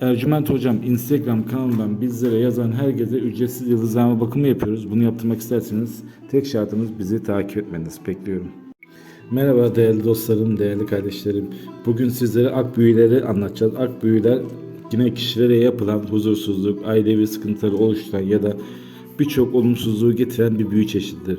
Ercüment Hocam Instagram kanalından bizlere yazan herkese ücretsiz yıldızlama bakımı yapıyoruz. Bunu yaptırmak isterseniz tek şartımız bizi takip etmeniz. Bekliyorum. Merhaba değerli dostlarım, değerli kardeşlerim. Bugün sizlere ak büyüleri anlatacağız. Ak büyüler yine kişilere yapılan huzursuzluk, ailevi sıkıntıları oluşturan ya da birçok olumsuzluğu getiren bir büyü çeşididir.